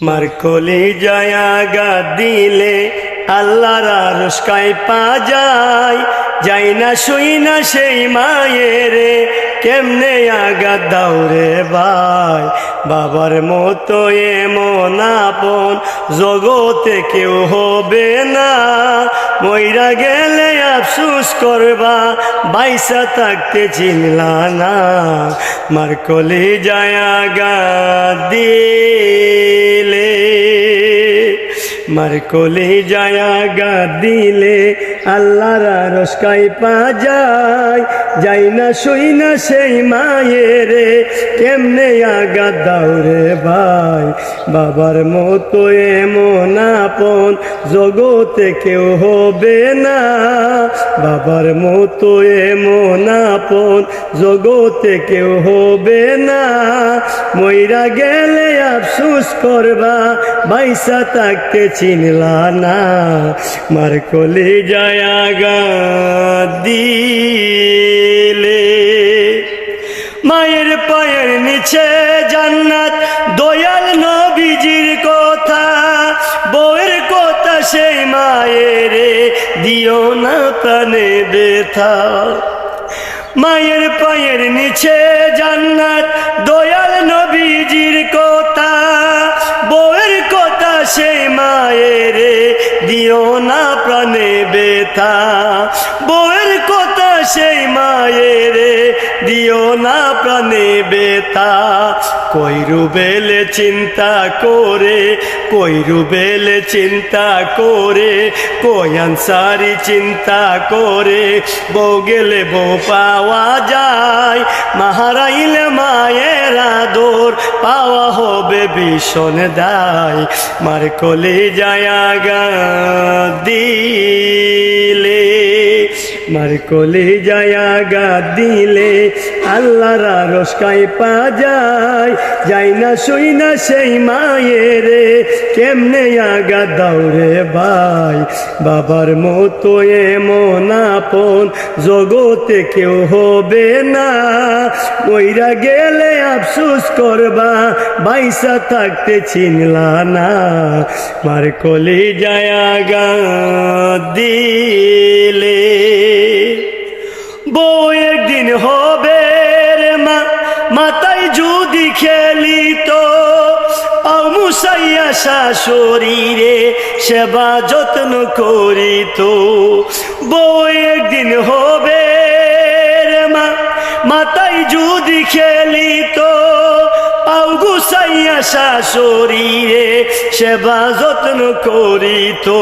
মার কলি জায়াগা দিলে আল্লাহর আরস্কাই পা যায়। যাই না শুই না সেই মায়েরে, কেমনে আগা দাউরে ভাই? বাবার মতো এমন আপন, জগতে কেউ হবে না। মইরা গেলে আফসুস করবা, বাইসা থাকতে চিনলা না। মার কলি জায়াগা দিলে, মার কোলে জায়াগা দিলে আল্লাহর রসকাই পা যায়। যাই না শুই না সেই মায়েরে, কেমনে আগা দাউরে ভাই? বাবার মতো এমন আপন জগতে কেউ হবে না। বাবার মতো এমন আপন জগতে কেউ হবে না। মইরা গেলে আফসুস করবা, বাইসা তাকে চিনলা না। মার কলে জায়াগা দিলে। মায়ের পায়ের নিচে জান্নাত দয়াল নবীজির কথা, বউয়ের কথা সেই মায়ের, দিও না প্রাণে বেথা মায়ের পায়ের নিচে জান্নাত, দয়াল নবীজির কথা, বউয়ের কথা সেই মায়ের, দিও না প্রাণে বেথা বউয়ের কথা সেই মায়ের, দিও না প্রাণে বেতা কইরু বেলে চিন্তা করে, কইরু বেলে চিন্তা করে, কয়ান সারি চিন্তা করে। বউ গেলে বউ পাওয়া যায় মাহারাইলে মায়ের আদর, পাওয়া হবে ভীষণ দায়। মার কলে জায়াগা দিলে, মার কোলে জায়াগা দিলে আল্লাহর রসকাই পা যায়। যাই না শুই না সেই মায়ের কেমনে আগা দৌড়ে ভাই? বাবার মতো এমন আপন জগতে কেউ হবে না। ওইরা গেলে আফসুস করবা, বাইসা থাকতে চিনলা না। মার কোলে জায়াগা দিলে। বউ একদিন হবে মুসাইয়া শরীরে সেবা যত্ন করি তো। বউ একদিন হবে মা, মাথায় যদি খেলি তো, পাও গুসাইয়া শাশুড়িরে সেবা যত্ন করি তো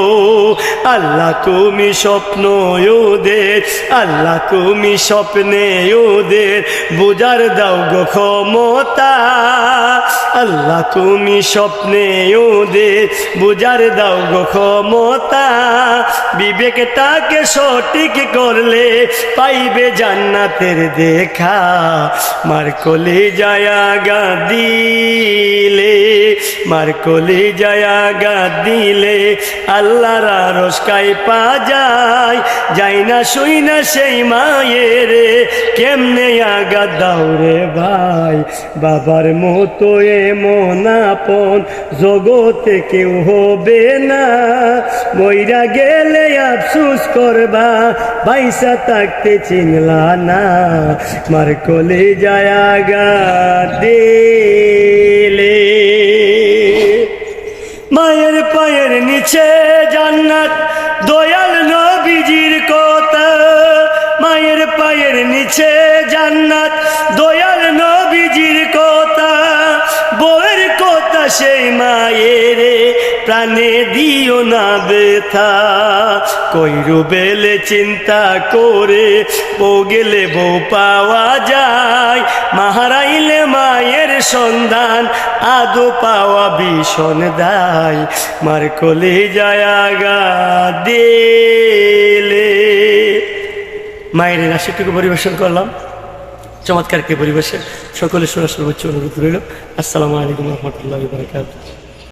আল্লাহ তুমি স্বপ্ন ওদের আল্লাহ তুমি স্বপ্নে ওদের বুঝার দাও গো ক্ষমতা। আল্লাহ তুমি স্বপ্নে ওদের বুঝার দাও গো ক্ষমতা। বিবেকটাকে সঠিক করলে পাইবে জান্নাতের দেখা। মার কোলে জায়াগা দিলে, মার কোলে জায়াগা দিলে, আল্লাহর রসকাই পা যায়। যাই না শুই না সেই মায়ের, কেমনে আগা দাউরে ভাই? বাবার মতো এমন আপন জগতে কেউ হবে না। মইরা গেলে আফসুস করবা, বাইসা থাকতে চিনলা না। মার কোলে জায়াগা দিলে। মায়ের পায়ের নিচে জান্নাত, দয়াল নবীজির কথা। মায়ের পায়ের নিচে জান্নাত প্রাণে দিও না বেথা কইরু বেলে চিন্তা করে বউ গেলে বউ পাওয়া যায়। মাহারাইলে মায়ের সন্ধান, আদো পাওয়া ভীষণ দায়। মার কোলে জায়াগা দিলে। মায়ের রাশিটুকু পরিবেশন করলাম। চমৎকারকে পরিবেশে সকলে শোনা সর্বোচ্চ অনুরোধ রইল। আসসালামু আলাইকুম রহমতুল্লাহ বারকাত